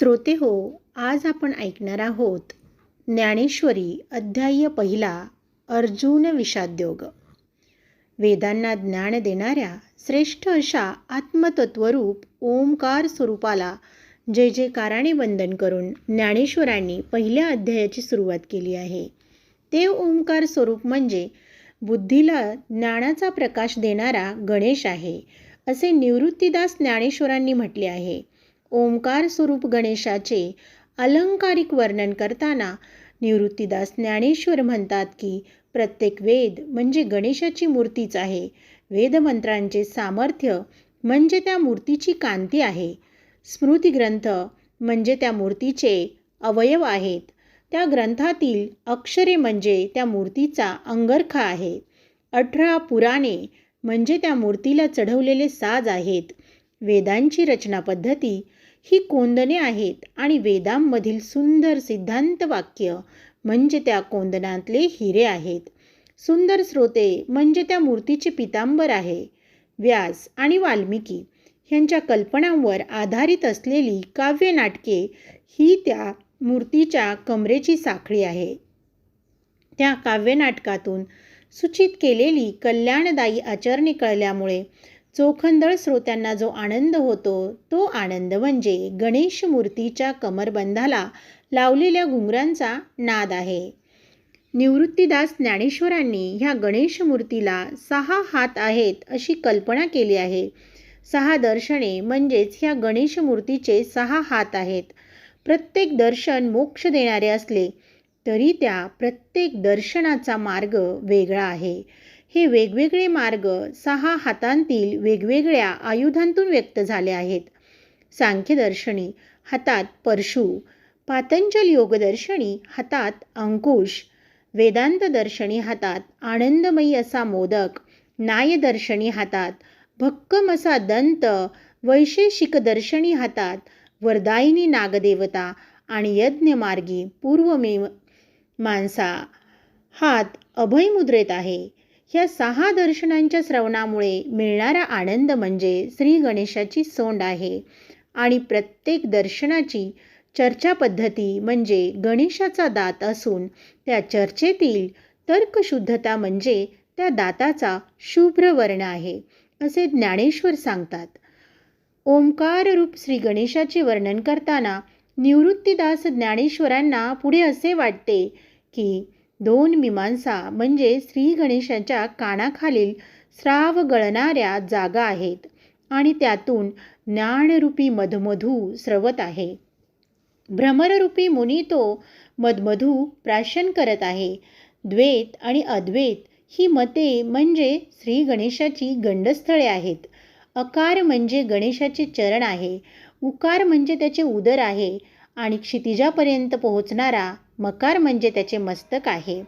श्रोते हो आज आपण ऐकणार आहोत ज्ञानेश्वरी अध्याय पहिला अर्जुन विषाद्योग. वेदांना ज्ञान देणाऱ्या श्रेष्ठ अशा आत्मतत्वरूप ओंकार स्वरूपाला जे जे काराणे वंदन करून ज्ञानेश्वरांनी पहिल्या अध्यायाची सुरुवात केली आहे. ते ओंकार स्वरूप म्हणजे बुद्धीला ज्ञानाचा प्रकाश देणारा गणेश आहे असे निवृत्तीदास ज्ञानेश्वरांनी म्हटले आहे. ओंकार स्वरूप गणेशाचे अलंकारिक वर्णन करताना निवृत्तीदास ज्ञानेश्वर म्हणतात की प्रत्येक वेद म्हणजे गणेशाची मूर्तीच आहे. वेदमंत्रांचे सामर्थ्य म्हणजे त्या मूर्तीची कांती आहे. स्मृतिग्रंथ म्हणजे त्या मूर्तीचे अवयव आहेत. त्या ग्रंथातील अक्षरे म्हणजे त्या मूर्तीचा अंगरखा आहे. अठरा पुराणे म्हणजे त्या मूर्तीला चढवलेले साज आहेत. वेदांची रचना पद्धती ही कोंदणे आहेत आणि वेदांमधील सुंदर सिद्धांत वाक्य म्हणजे त्या कोंदणातले हिरे आहेत. सुंदर श्रोते म्हणजे त्या मूर्तीचे पितांबर आहे. व्यास आणि वाल्मिकी ह्यांच्या कल्पनांवर आधारित असलेली काव्यनाटके ही त्या मूर्तीच्या कमरेची साखळी आहे. त्या काव्यनाटकातून सूचित केलेली कल्याणदायी आचरणे कळल्यामुळे चोखंदळ श्रोत्यांना जो आनंद होतो तो आनंद म्हणजे गणेश मूर्तीच्या कमरबंधाला लावलेल्या घुंगरांचा नाद आहे. निवृत्तीदास ज्ञानेश्वरांनी ह्या गणेश मूर्तीला सहा हात आहेत अशी कल्पना केली आहे. सहा दर्शने म्हणजेच ह्या गणेश मूर्तीचे सहा हात आहेत. प्रत्येक दर्शन मोक्ष देणारे असले तरी त्या प्रत्येक दर्शनाचा मार्ग वेगळा आहे. हे वेगवेगळे मार्ग सहा हातांतील वेगवेगळ्या आयुधांतून व्यक्त झाले आहेत. सांख्यदर्शनी हातात परशु पातंजल योगदर्शनी हातात अंकुश वेदांत दर्शनी हातात आनंदमयी असा मोदक नायदर्शनी हातात भक्कम असा दंत वैशेषिक दर्शनी हातात वरदायिनी नागदेवता आणि यज्ञमार्गी पूर्वमेव माणसा. हात अभयमुद्रेत आहे. ह्या सहा दर्शनांच्या श्रवणामुळे मिळणारा आनंद म्हणजे श्री गणेशाची सोंड आहे. आणि प्रत्येक दर्शनाची चर्चा पद्धती म्हणजे गणेशाचा दात असून त्या चर्चेतील तर्कशुद्धता म्हणजे त्या दाताचा शुभ्र वर्ण आहे असे ज्ञानेश्वर सांगतात. ओंकार रूप श्री गणेशाचे वर्णन करताना निवृत्तीदास ज्ञानेश्वरांना पुढे असे वाटते की दोन मीमांसा म्हणजे श्री गणेशाच्या कानाखालील स्राव गळणाऱ्या जागा आहेत आणि त्यातून ज्ञानरूपी मधमधू स्रवत आहे. भ्रमररूपी मुनी तो मधमधू प्राशन करत आहे. द्वैत आणि अद्वैत ही मते म्हणजे श्री गणेशाची गंडस्थळे आहेत. अकार म्हणजे गणेशाचे चरण आहे. उकार म्हणजे त्याचे उदर आहे. आणि क्षितिजापर्यंत पोहोचणारा मकार म्हणजे त्याचे मस्तक आहे.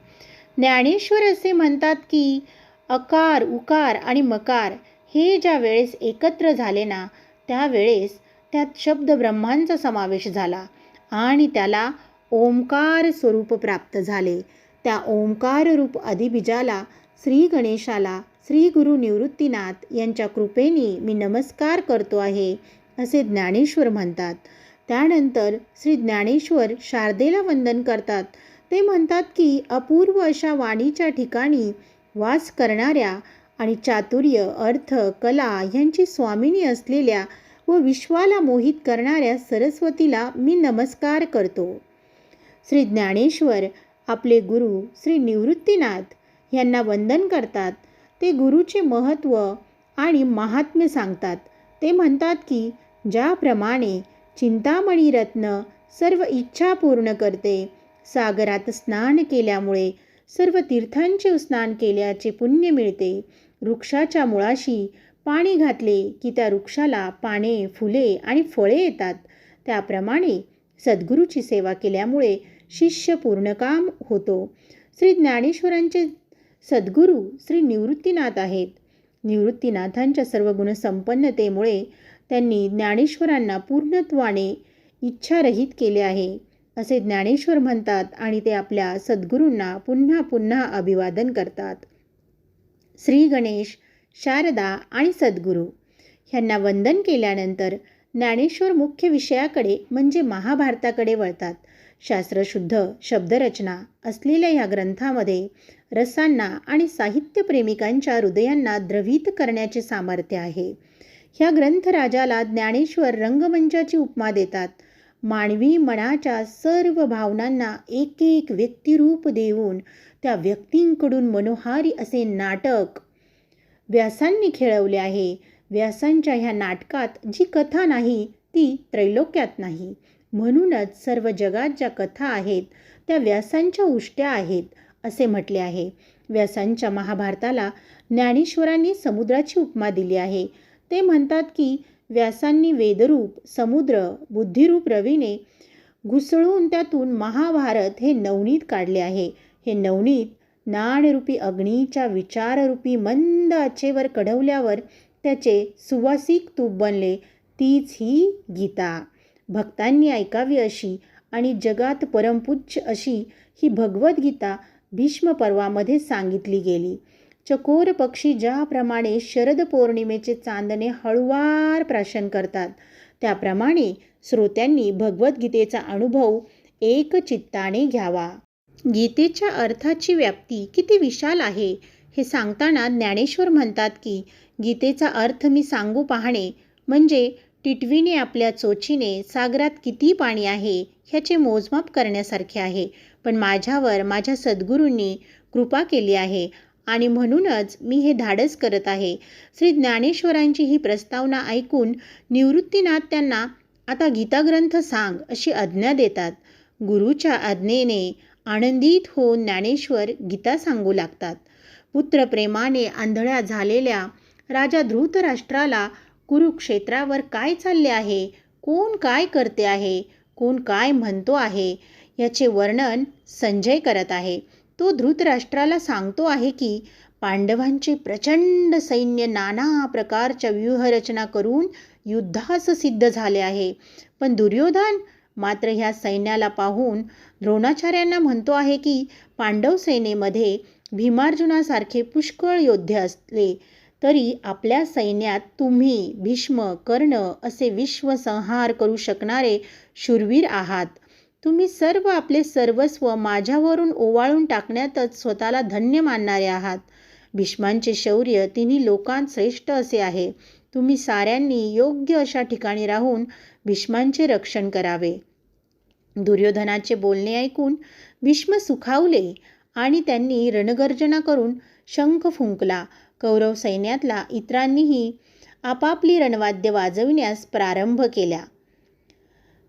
ज्ञानेश्वर असे म्हणतात की अकार उकार आणि मकार हे ज्या वेळेस एकत्र झाले ना त्यावेळेस त्यात शब्द ब्रह्मांचा समावेश झाला आणि त्याला ओंकार स्वरूप प्राप्त झाले. त्या ओंकार रूप अधिबीजाला श्री गणेशाला श्री गुरु निवृत्तीनाथ यांच्या कृपेने मी नमस्कार करतो आहे असे ज्ञानेश्वर म्हणतात. त्यानंतर श्री ज्ञानेश्वर शारदेला वंदन करतात. ते म्हणतात की अपूर्व अशा वाणीच्या ठिकाणी वास करणाऱ्या आणि चातुर्य अर्थ कला ह्यांची स्वामिनी असलेल्या व विश्वाला मोहित करणाऱ्या सरस्वतीला मी नमस्कार करतो. श्री ज्ञानेश्वर आपले गुरु श्री निवृत्तीनाथ यांना वंदन करतात. ते गुरुचे महत्त्व आणि महात्म्य सांगतात. ते म्हणतात की ज्याप्रमाणे चिंतामणी रत्न सर्व इच्छा पूर्ण करते. सागरात स्नान केल्यामुळे सर्व तीर्थांचे स्नान केल्याचे पुण्य मिळते. वृक्षाच्या मुळाशी पाणी घातले की त्या वृक्षाला पाने फुले आणि फळे येतात. त्याप्रमाणे सद्गुरूची सेवा केल्यामुळे शिष्य पूर्णकाम होतो. श्री ज्ञानेश्वरांचे सद्गुरू श्री निवृत्तीनाथ आहेत. निवृत्तीनाथांच्या सर्व गुणसंपन्नतेमुळे त्यांनी ज्ञानेश्वरांना पूर्णत्वाने इच्छारहित केले आहे असे ज्ञानेश्वर म्हणतात आणि ते आपल्या सद्गुरूंना पुन्हा पुन्हा अभिवादन करतात. श्री गणेश शारदा आणि सद्गुरू ह्यांना वंदन केल्यानंतर ज्ञानेश्वर मुख्य विषयाकडे म्हणजे महाभारताकडे वळतात. शास्त्रशुद्ध शब्दरचना असलेल्या या ग्रंथामध्ये रसांना आणि साहित्यप्रेमिकांच्या हृदयांना द्रवित करण्याचे सामर्थ्य आहे. ह्या ग्रंथराजाला ज्ञानेश्वर रंगमंचाची उपमा देतात. मानवी मनाच्या सर्व भावनांना एक एक व्यक्तिरूप देऊन त्या व्यक्तींकडून मनोहारी असे नाटक व्यासांनी खेळवले आहे. व्यासांच्या ह्या नाटकात जी कथा नाही ती त्रैलोक्यात नाही. म्हणूनच सर्व जगात ज्या कथा आहेत त्या व्यासांच्या उष्ट्या आहेत असे म्हटले आहे. व्यासांच्या महाभारताला ज्ञानेश्वरांनी समुद्राची उपमा दिली आहे. ते म्हणतात की व्यासांनी वेदरूप समुद्र बुद्धिरूप रवीने घुसळून त्यातून महाभारत हे नवनीत काढले आहे. हे नवनीत नाणरूपी अग्नीच्या विचाररूपी मंद आचेवर कढवल्यावर त्याचे सुवासिक तूप बनले. तीच ही गीता. भक्तांनी ऐकावी अशी आणि जगात परमपूज्य अशी ही भगवद्गीता भीष्म पर्वामध्ये सांगितली गेली. चकोर पक्षी ज्याप्रमाणे शरद पौर्णिमेचे चांदणे हळुवार प्राशन करतात त्याप्रमाणे श्रोत्यांनी भगवद्गीतेचा अनुभव एकचित्ताने घ्यावा. गीतेच्या अर्थाची व्याप्ती किती विशाल आहे हे सांगताना ज्ञानेश्वर म्हणतात की गीतेचा अर्थ मी सांगू पाहणे म्हणजे टिटवीने आपल्या चोचीने सागरात किती पाणी आहे ह्याचे मोजमाप करण्यासारखे आहे पण माझ्यावर माझ्या सद्गुरूंनी कृपा केली आहे आणि म्हणूनच मी हे धाडस करत आहे. श्री ज्ञानेश्वरांची ही प्रस्तावना ऐकून निवृत्तीनाथ त्यांना आता गीताग्रंथ सांग अशी आज्ञा देतात. गुरुच्या आज्ञेने आनंदित होऊन ज्ञानेश्वर गीता सांगू लागतात. पुत्रप्रेमाने आंधळ्या झालेल्या राजा धृतराष्ट्राला कुरुक्षेत्रावर काय चालले आहे? कोण काय करते आहे? कोण काय म्हणतो आहे? याचे वर्णन संजय करत आहे. तो धृतराष्ट्राला सांगतो आहे की पांडवांचे प्रचंड सैन्य नाना प्रकारच्या व्यूहरचना करून युद्धास सिद्ध झाले आहे. पण दुर्योधन मात्र ह्या सैन्याला पाहून द्रोणाचार्यांना म्हणतो आहे की पांडव सेनेमध्ये भीमार्जुनासारखे पुष्कळ योद्धे असले तरी आपल्या सैन्यात तुम्ही भीष्म कर्ण असे विश्वसंहार करू शकणारे शूरवीर आहात. तुम्ही सर्व आपले सर्वस्व माझ्यावरून ओवाळून टाकण्यातच स्वतःला धन्य मानणारे आहात. भीष्मांचे शौर्य तिन्ही लोकांत श्रेष्ठ असे आहे. तुम्ही साऱ्यांनी योग्य अशा ठिकाणी राहून भीष्मांचे रक्षण करावे. दुर्योधनाचे बोलणे ऐकून भीष्म सुखावले आणि त्यांनी रणगर्जना करून शंख फुंकला. कौरव सैन्यातला इतरांनीही आपापली रणवाद्य वाजविण्यास प्रारंभ केल्या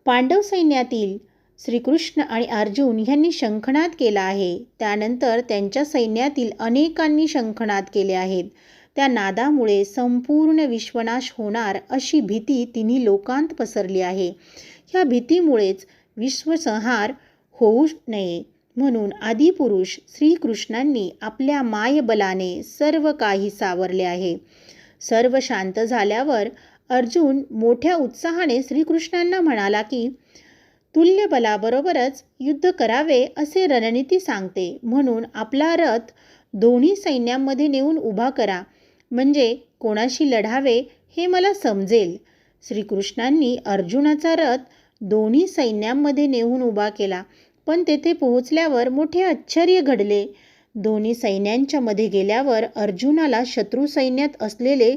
पांडव सैन्यातील श्रीकृष्ण आणि अर्जुन यांनी शंखनाद केला आहे. त्यानंतर त्यांच्या सैन्यातील अनेकांनी शंखनाद केले आहेत. त्या नादामुळे संपूर्ण विश्वनाश होणार अशी भीती तिन्ही लोकांत पसरली आहे. ह्या भीतीमुळेच विश्वसंहार होऊ नये म्हणून आदिपुरुष श्रीकृष्णांनी आपल्या मायबलाने सर्व काही सावरले आहे. सर्व शांत झाल्यावर अर्जुन मोठ्या उत्साहाने श्रीकृष्णांना म्हणाला की तुल्यबलाबरोबरच युद्ध करावे असे रणनीती सांगते. म्हणून आपला रथ दोन्ही सैन्यांमध्ये नेऊन उभा करा. म्हणजे कोणाशी लढावे हे मला समजेल. श्रीकृष्णांनी अर्जुनाचा रथ दोन्ही सैन्यांमध्ये नेऊन उभा केला. पण तेथे पोहोचल्यावर मोठे आश्चर्य घडले. दोन्ही सैन्यांच्या मध्ये गेल्यावर अर्जुनाला शत्रू सैन्यात असलेले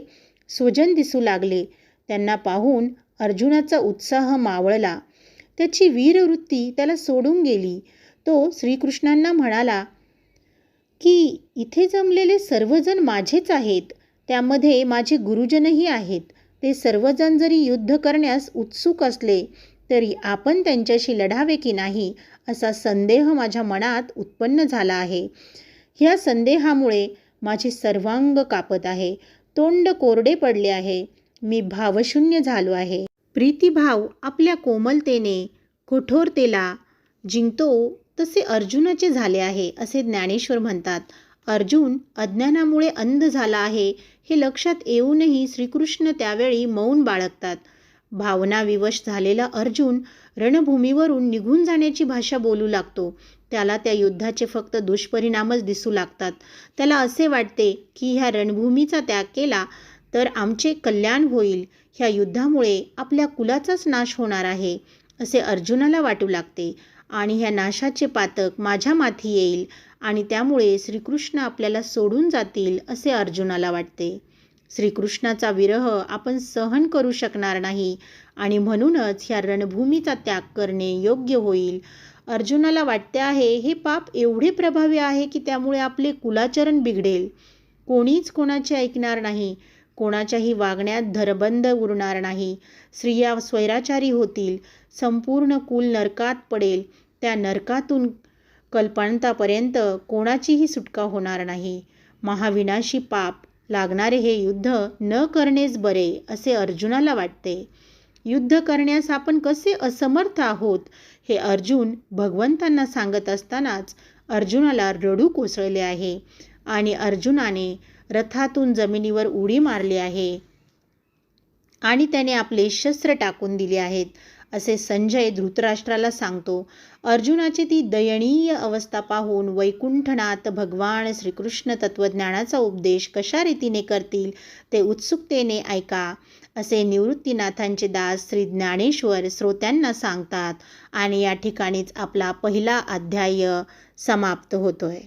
स्वजन दिसू लागले. त्यांना पाहून अर्जुनाचा उत्साह मावळला. त्याची वीरवृत्ती त्याला सोडून गेली. तो श्रीकृष्णांना म्हणाला की इथे जमलेले सर्वजण माझेच आहेत. त्यामध्ये माझे गुरुजनही आहेत. ते सर्वजण जरी युद्ध करण्यास उत्सुक असले तरी आपण त्यांच्याशी लढावे की नाही असा संदेह माझ्या मनात उत्पन्न झाला आहे. ह्या संदेहामुळे माझे सर्वांग कापत आहे. तोंड कोरडे पडले आहे. मी भावशून्य झालो आहे. प्रीतिभाव आपल्या कोमलतेने कठोरतेला जिंकतो तसे अर्जुनाचे झाले आहे असे ज्ञानेश्वर म्हणतात. अर्जुन अज्ञानामुळे अंध झाला आहे हे लक्षात येऊनही श्रीकृष्ण त्यावेळी मौन बाळगतात. भावनाविवश झालेला अर्जुन रणभूमीवरून निघून जाण्याची भाषा बोलू लागतो. त्याला त्या युद्धाचे फक्त दुष्परिणामच दिसू लागतात. त्याला असे वाटते की ह्या रणभूमीचा त्याग केला तर आमचे कल्याण होईल. ह्या युद्धामुळे आपल्या कुलाचाच नाश होणार आहे असे अर्जुनाला वाटू लागते. आणि ह्या नाशाचे पातक माझ्या माथी येईल आणि त्यामुळे श्रीकृष्ण आपल्याला सोडून जातील असे अर्जुनाला वाटते. श्रीकृष्णाचा विरह आपण सहन करू शकणार नाही आणि म्हणूनच ह्या रणभूमीचा त्याग करणे योग्य होईल. अर्जुनाला वाटते आहे हे पाप एवढे प्रभावी आहे की त्यामुळे आपले कुलाचरण बिघडेल. कोणीच कोणाचे ऐकणार नाही. कोणाच्याही वागण्यात धरबंद उरणार नाही. स्त्रिया स्वैराचारी होतील. संपूर्ण कुल नरकात पडेल. त्या नरकातून कल्पांतापर्यंत कोणाचीही सुटका होणार नाही. महाविनाशी पाप लागणारे हे युद्ध न करणेच बरे असे अर्जुनाला वाटते. युद्ध करण्यास आपण कसे असमर्थ आहोत हे अर्जुन भगवंतांना सांगत असतानाच अर्जुनाला रडू कोसळले आहे. आणि अर्जुनाने रथातून जमिनीवर उडी मारली आहे. आणि त्याने आपले शस्त्र टाकून दिले आहेत असे संजय धृतराष्ट्राला सांगतो. अर्जुनाची ती दयनीय अवस्था पाहून वैकुंठनाथ भगवान श्रीकृष्ण तत्त्वज्ञानाचा उपदेश कशा रीतीने करतील ते उत्सुकतेने ऐका असे निवृत्तीनाथांचे दास श्री ज्ञानेश्वर श्रोत्यांना सांगतात. आणि या ठिकाणीच आपला पहिला अध्याय समाप्त होतोय.